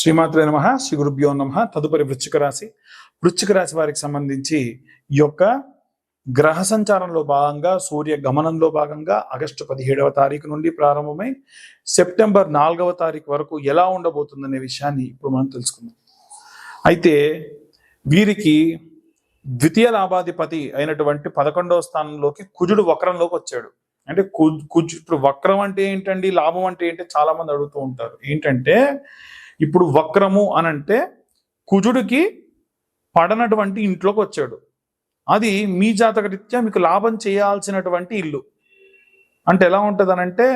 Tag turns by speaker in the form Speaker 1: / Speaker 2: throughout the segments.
Speaker 1: శ్రీమాత్రే నమ శ్రీ గురుభ్యో నమ. తదుపరి వృశ్చిక రాశి. వృశ్చిక రాశి వారికి సంబంధించి ఈ యొక్క గ్రహ సంచారంలో భాగంగా సూర్య గమనంలో భాగంగా ఆగస్టు పదిహేడవ తారీఖు నుండి ప్రారంభమై సెప్టెంబర్ నాలుగవ తారీఖు వరకు ఎలా ఉండబోతుందనే విషయాన్ని ఇప్పుడు మనం తెలుసుకుందాం. అయితే వీరికి ద్వితీయ లాభాధిపతి అయినటువంటి పదకొండవ స్థానంలోకి కుజుడు వక్రంలోకి వచ్చాడు. అంటే కు- కుజు ఇప్పుడు వక్రం అంటే ఏంటండి లాభం అంటే ఏంటి చాలా మంది అడుగుతూ ఉంటారు. ఏంటంటే ఇప్పుడు వక్రము అని అంటే కుజుడికి పడనటువంటి ఇంట్లోకి వచ్చాడు. అది మీ జాతక రీత్యా మీకు లాభం చేయాల్సినటువంటి ఇల్లు. అంటే ఎలా ఉంటుంది అంటే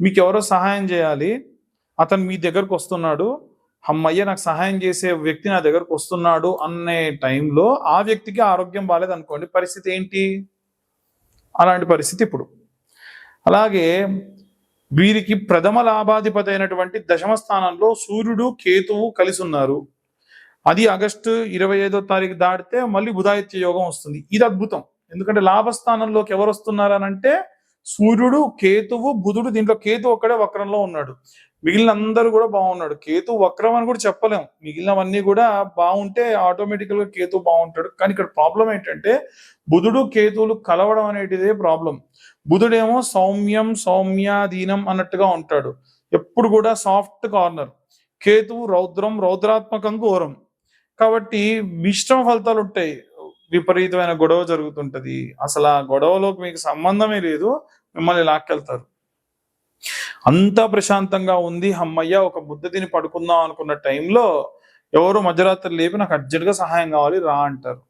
Speaker 1: మీకు ఎవరో సహాయం చేయాలి. అతను మీ దగ్గరకు వస్తున్నాడు. అమ్మయ్య నాకు సహాయం చేసే వ్యక్తి నా దగ్గరకు వస్తున్నాడు అనే టైంలో ఆ వ్యక్తికి ఆరోగ్యం బాగాలేదు అనుకోండి పరిస్థితి ఏంటి? అలాంటి పరిస్థితి ఇప్పుడు. అలాగే వీరికి ప్రథమ లాభాధిపతి అయినటువంటి దశమ స్థానంలో సూర్యుడు కేతువు కలిసి ఉన్నారు. అది ఆగస్టు ఇరవై ఐదో తారీఖు దాటితే మళ్ళీ బుధాయిత్య యోగం వస్తుంది. ఇది అద్భుతం. ఎందుకంటే లాభస్థానంలోకి ఎవరు వస్తున్నారు అని అంటే సూర్యుడు కేతువు బుధుడు దీంట్లో కేతు ఒక్కడే వక్రంలో ఉన్నాడు. మిగిలిన అందరూ కూడా బాగున్నాడు. కేతు వక్రం అని కూడా చెప్పలేం. మిగిలినవన్నీ కూడా బాగుంటే ఆటోమేటికల్గా కేతు బాగుంటాడు. కానీ ఇక్కడ ప్రాబ్లం ఏంటంటే బుధుడు కేతువులు కలవడం అనేటిదే ప్రాబ్లం బుధుడేమో సౌమ్యం సౌమ్యాధీనం అన్నట్టుగా ఉంటాడు. ఎప్పుడు కూడా సాఫ్ట్ కార్నర్ కేతువు రౌద్రం రౌద్రాత్మకం ఘోరం. కాబట్టి మిశ్రమ ఫలితాలు ఉంటాయి. విపరీతమైన గొడవ జరుగుతుంటది. అసలు ఆ గొడవలోకి మీకు సంబంధమే లేదు. మిమ్మల్ని లాక్కెళ్తారు. అంతా ప్రశాంతంగా ఉంది. అమ్మయ్య ఒక బుద్ధ తిని పడుకుందాం అనుకున్న టైంలో ఎవరు మధ్యరాత్రి లేపి నాకు అర్జెంట్గా సహాయం కావాలి రా అంటారు.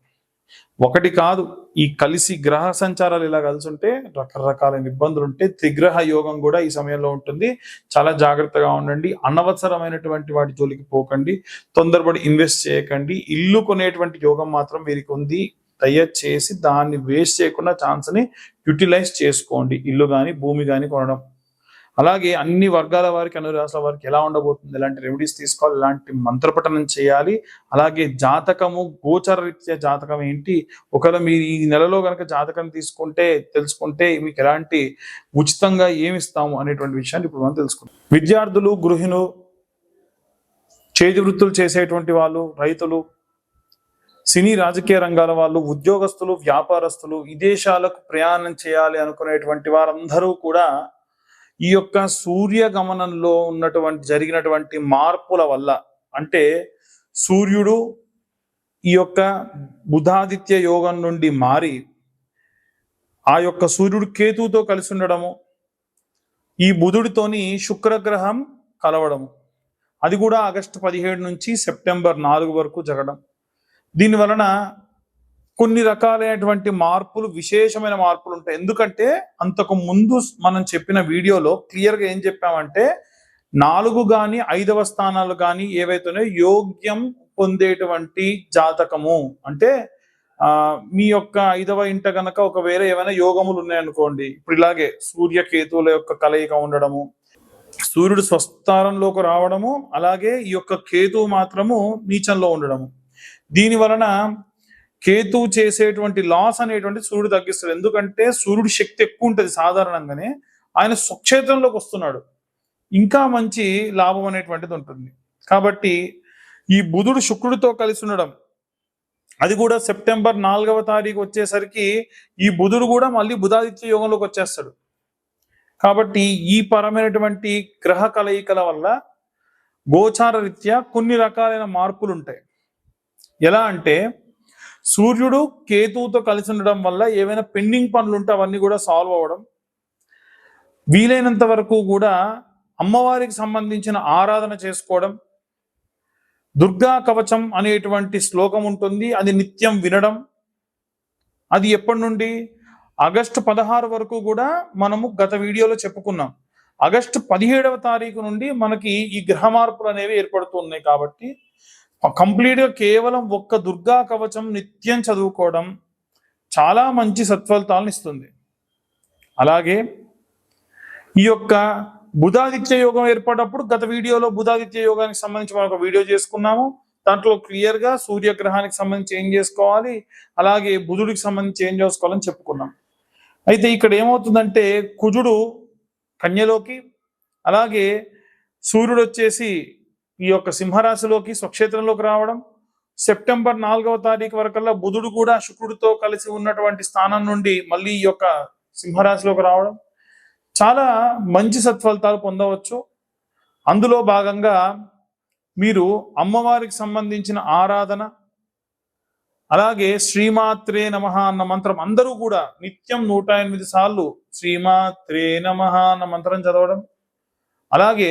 Speaker 1: ఒకటి కాదు ఈ కలిసి గ్రహ సంచారాలు ఇలా కలిసి ఉంటే రకరకాలైన ఇబ్బందులు ఉంటే త్రిగ్రహ యోగం కూడా ఈ సమయంలో ఉంటుంది. చాలా జాగ్రత్తగా ఉండండి. అనవసరమైనటువంటి వాటి జోలికి పోకండి. తొందరపడి ఇన్వెస్ట్ చేయకండి. ఇల్లు కొనేటువంటి యోగం మాత్రం వీరికి ఉంది. దయచేసి దాన్ని వేస్ట్ చేయకుండా ఛాన్స్ని యూటిలైజ్ చేసుకోండి. ఇల్లు కానీ భూమి కానీ కొనడం. అలాగే అన్ని వర్గాల వారికి అన్ని వారికి ఎలా ఉండబోతుంది ఎలాంటి రెమెడీస్ తీసుకోవాలి ఎలాంటి మంత్రపఠనం చేయాలి అలాగే జాతకము గోచర రీత్యా జాతకం ఏంటి? ఒకవేళ మీరు ఈ నెలలో కనుక జాతకం తీసుకుంటే తెలుసుకుంటే మీకు ఎలాంటి ఉచితంగా ఏమి ఇస్తాము అనేటువంటి విషయాన్ని ఇప్పుడు మనం తెలుసుకుందాం. విద్యార్థులు గృహిణులు చేతి వృత్తులు చేసేటువంటి వాళ్ళు రైతులు సినీ రాజకీయ రంగాల వాళ్ళు ఉద్యోగస్తులు వ్యాపారస్తులు విదేశాలకు ప్రయాణం చేయాలి అనుకునేటువంటి వారందరూ కూడా ఈ యొక్క సూర్య గమనంలో ఉన్నటువంటి జరిగినటువంటి మార్పుల వల్ల అంటే సూర్యుడు ఈ యొక్క బుధాదిత్య యోగం నుండి మారి ఆ యొక్క సూర్యుడు కేతువుతో కలిసి ఉండడము ఈ బుధుడితోని శుక్రగ్రహం కలవడము. అది కూడా ఆగస్టు పదిహేడు నుంచి సెప్టెంబర్ నాలుగు వరకు జరగడం. దీని వలన కొన్ని రకాలైనటువంటి మార్పులు విశేషమైన మార్పులు ఉంటాయి. ఎందుకంటే అంతకు ముందు మనం చెప్పిన వీడియోలో క్లియర్గా ఏం చెప్పామంటే నాలుగు కానీ ఐదవ స్థానాలు కానీ ఏవైతేనో యోగ్యం పొందేటువంటి జాతకము. అంటే ఆ మీ యొక్క ఐదవ ఇంట గనక ఒకవేళ ఏమైనా యోగములు ఉన్నాయనుకోండి ఇప్పుడు ఇలాగే సూర్య కేతువుల యొక్క కలయిక ఉండడము సూర్యుడు స్వస్థానంలోకి రావడము అలాగే ఈ యొక్క కేతువు మాత్రము నీచంలో ఉండడము. దీని వలన కేతువు చేసేటువంటి లాస్ అనేటువంటి సూర్యుడు తగ్గిస్తాడు. ఎందుకంటే సూర్యుడి శక్తి ఎక్కువ ఉంటుంది సాధారణంగానే. ఆయన స్వక్షేత్రంలోకి వస్తున్నాడు. ఇంకా మంచి లాభం అనేటువంటిది ఉంటుంది. కాబట్టి ఈ బుధుడు శుక్రుడితో కలిసి ఉండడం అది కూడా సెప్టెంబర్ నాలుగవ తారీఖు వచ్చేసరికి ఈ బుధుడు కూడా మళ్ళీ బుధాదిత్య యోగంలోకి వచ్చేస్తాడు. కాబట్టి ఈ పరమైనటువంటి గ్రహ కలయికల వల్ల గోచార రీత్యా కొన్ని రకాలైన మార్పులు ఉంటాయి ఎలా అంటే సూర్యుడు కేతువుతో కలిసి ఉండడం వల్ల ఏవైనా పెండింగ్ పనులు ఉంటే అవన్నీ కూడా సాల్వ్ అవ్వడం. వీలైనంత వరకు కూడా అమ్మవారికి సంబంధించిన ఆరాధన చేసుకోవడం. దుర్గా కవచం అనేటువంటి శ్లోకం ఉంటుంది అది నిత్యం వినడం. అది ఎప్పటి నుండి? ఆగస్టు పదహారు వరకు కూడా మనము గత వీడియోలో చెప్పుకున్నాం. ఆగస్టు పదిహేడవ తారీఖు నుండి మనకి ఈ గ్రహ మార్పులు అనేవి ఏర్పడుతున్నాయి కాబట్టి కంప్లీట్గా కేవలం ఒక్క దుర్గా కవచం నిత్యం చదువుకోవడం చాలా మంచి సత్ఫలితాలను ఇస్తుంది. అలాగే ఈ యొక్క బుధాదిత్య యోగం ఏర్పడినప్పుడు గత వీడియోలో బుధాదిత్య యోగానికి సంబంధించి మనం ఒక వీడియో చేసుకున్నాము. దాంట్లో క్లియర్గా సూర్యగ్రహానికి సంబంధించి ఏం చేసుకోవాలి? అలాగే బుధుడికి సంబంధించి ఏం చేసుకోవాలని చెప్పుకున్నాం. అయితే ఇక్కడ ఏమవుతుందంటే కుజుడు కన్యలోకి అలాగే సూర్యుడు వచ్చేసి ఈ యొక్క సింహరాశిలోకి స్వక్షేత్రంలోకి రావడం సెప్టెంబర్ నాలుగవ తారీఖు వరకల్లా బుధుడు కూడా శుక్రుడితో కలిసి ఉన్నటువంటి స్థానం నుండి మళ్ళీ ఈ యొక్క సింహరాశిలోకి రావడం చాలా మంచి సత్ఫలితాలు పొందవచ్చు. అందులో భాగంగా మీరు అమ్మవారికి సంబంధించిన ఆరాధన అలాగే శ్రీమాత్రే నమ అన్న మంత్రం అందరూ కూడా నిత్యం నూట ఎనిమిది సార్లు శ్రీమాత్రే నమ అన్న మంత్రం చదవడం అలాగే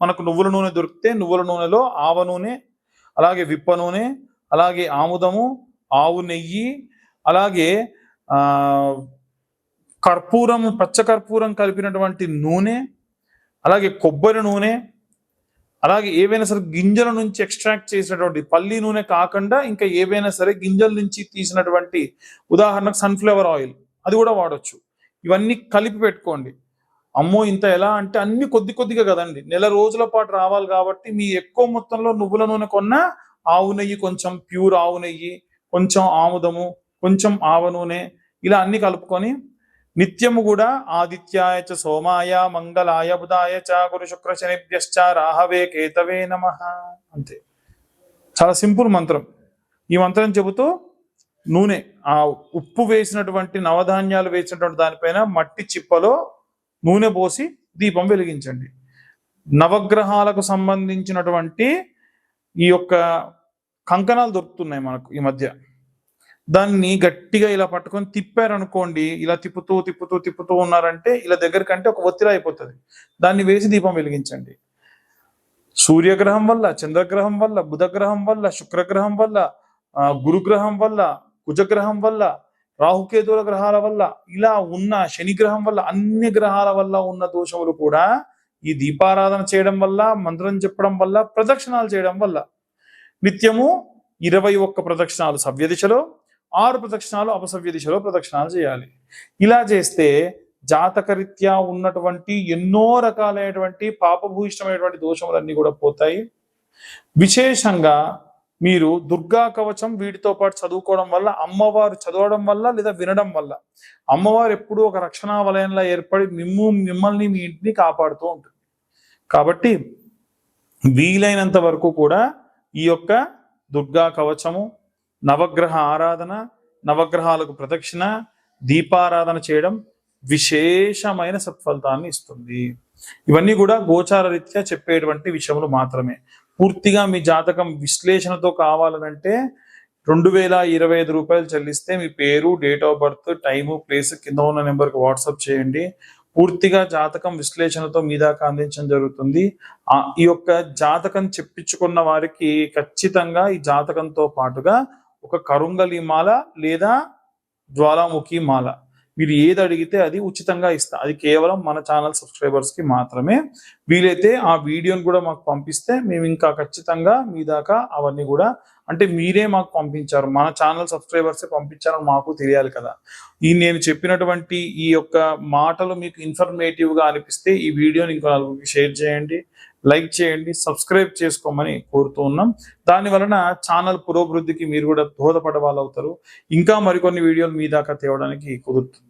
Speaker 1: మనకు నువ్వుల నూనె దొరికితే నువ్వుల నూనెలో ఆవ నూనె అలాగే విప్ప నూనె అలాగే ఆముదము ఆవు నెయ్యి అలాగే కర్పూరం పచ్చ కర్పూరం కలిపినటువంటి నూనె అలాగే కొబ్బరి నూనె అలాగే ఏవైనా సరే గింజల నుంచి ఎక్స్ట్రాక్ట్ చేసినటువంటి పల్లి నూనె కాకుండా ఇంకా ఏవైనా సరే గింజల నుంచి తీసినటువంటి ఉదాహరణకు సన్ఫ్లవర్ ఆయిల్ అది కూడా వాడచ్చు. ఇవన్నీ కలిపి పెట్టుకోండి. అమ్మో ఇంత ఎలా అంటే అన్ని కొద్ది కొద్దిగా కదండి. నెల రోజుల పాటు రావాలి కాబట్టి మీ ఎక్కువ మొత్తంలో నువ్వుల నూనె కొన్న ఆవు నెయ్యి కొంచెం ప్యూర్ ఆవు నెయ్యి కొంచెం ఆముదము కొంచెం ఆవ నూనె ఇలా అన్ని కలుపుకొని నిత్యము కూడా ఆదిత్యాయ చ సోమాయ మంగళాయ బుధాయ చ గురు శుక్ర శనిభ్యశ్చ రాహవే కేతవే నమ. అంతే. చాలా సింపుల్ మంత్రం. ఈ మంత్రం చెబుతూ నూనె ఆ ఉప్పు వేసినటువంటి నవధాన్యాలు వేసినటువంటి దానిపైన మట్టి చిప్పలో నూనె పోసి దీపం వెలిగించండి. నవగ్రహాలకు సంబంధించినటువంటి ఈ యొక్క కంకణాలు దొరుకుతున్నాయి మనకు ఈ మధ్య. దాన్ని గట్టిగా ఇలా పట్టుకొని తిప్పారనుకోండి ఇలా తిప్పుతూ తిప్పుతూ తిప్పుతూ ఉన్నారంటే ఇలా దగ్గరకంటే ఒక ఒత్తిడి అయిపోతుంది. దాన్ని వేసి దీపం వెలిగించండి. సూర్యగ్రహం వల్ల చంద్రగ్రహం వల్ల బుధగ్రహం వల్ల శుక్రగ్రహం వల్ల గురుగ్రహం వల్ల కుజగ్రహం వల్ల రాహుకేతుల గ్రహాల వల్ల ఇలా ఉన్న శని గ్రహం వల్ల అన్ని గ్రహాల వల్ల ఉన్న దోషములు కూడా ఈ దీపారాధన చేయడం వల్ల మంత్రం చెప్పడం వల్ల ప్రదక్షిణాలు చేయడం వల్ల. నిత్యము ఇరవై ఒక్క ప్రదక్షిణాలు సవ్య దిశలో ఆరు ప్రదక్షిణాలు అపసవ్య దిశలో ప్రదక్షిణాలు చేయాలి. ఇలా చేస్తే జాతకరీత్యా ఉన్నటువంటి ఎన్నో రకాలైనటువంటి పాపభూయిష్టమైనటువంటి దోషములన్నీ కూడా పోతాయి. విశేషంగా మీరు దుర్గా కవచం వీటితో పాటు చదువుకోవడం వల్ల అమ్మవారు చదవడం వల్ల లేదా వినడం వల్ల అమ్మవారు ఎప్పుడూ ఒక రక్షణా వలయంలో ఏర్పడి మిమ్ము మిమ్మల్ని మీ ఇంటిని కాపాడుతూ ఉంటుంది. కాబట్టి వీలైనంత వరకు కూడా ఈ యొక్క దుర్గా కవచము నవగ్రహ ఆరాధన నవగ్రహాలకు ప్రదక్షిణ దీపారాధన చేయడం విశేషమైన సత్ఫలితాన్ని ఇస్తుంది. ఇవన్నీ కూడా గోచార రీత్యా చెప్పేటువంటి విషయములు మాత్రమే. పూర్తిగా మీ జాతకం విశ్లేషణతో కావాలనంటే రెండు వేల ఇరవై ఐదు రూపాయలు చెల్లిస్తే మీ పేరు date of birth time place కింద ఉన్న నెంబర్కి వాట్సాప్ చేయండి. పూర్తిగా జాతకం విశ్లేషణతో మీ దాకా అందించడం జరుగుతుంది. ఆ ఈ యొక్క జాతకం చెప్పించుకున్న వారికి ఖచ్చితంగా ఈ జాతకంతో పాటుగా ఒక కరుంగలి మాల లేదా జ్వాలాముఖి మాల. మీరు ఏది అడిగితే అది ఉచితంగా ఇస్తా. అది కేవలం మన ఛానల్ సబ్స్క్రైబర్స్కి మాత్రమే. వీలైతే ఆ వీడియోని కూడా మాకు పంపిస్తే మేము ఇంకా ఖచ్చితంగా మీ దాకా అవన్నీ కూడా అంటే మీరే మాకు పంపించారు. మన ఛానల్ సబ్స్క్రైబర్సే పంపించారని మాకు తెలియాలి కదా. ఈ నేను చెప్పినటువంటి ఈ యొక్క మాటలు మీకు ఇన్ఫర్మేటివ్గా అనిపిస్తే ఈ వీడియోని ఇంకో నలుగురికి షేర్ చేయండి. లైక్ చేయండి. సబ్స్క్రైబ్ చేసుకోమని కోరుతూ ఉన్నాం. దాని వలన ఛానల్ పురోభివృద్ధికి మీరు కూడా దోహదపడే వాళ్ళు అవుతారు ఇంకా మరికొన్ని వీడియోలు మీ దాకా తేవడానికి కుదురుతుంది.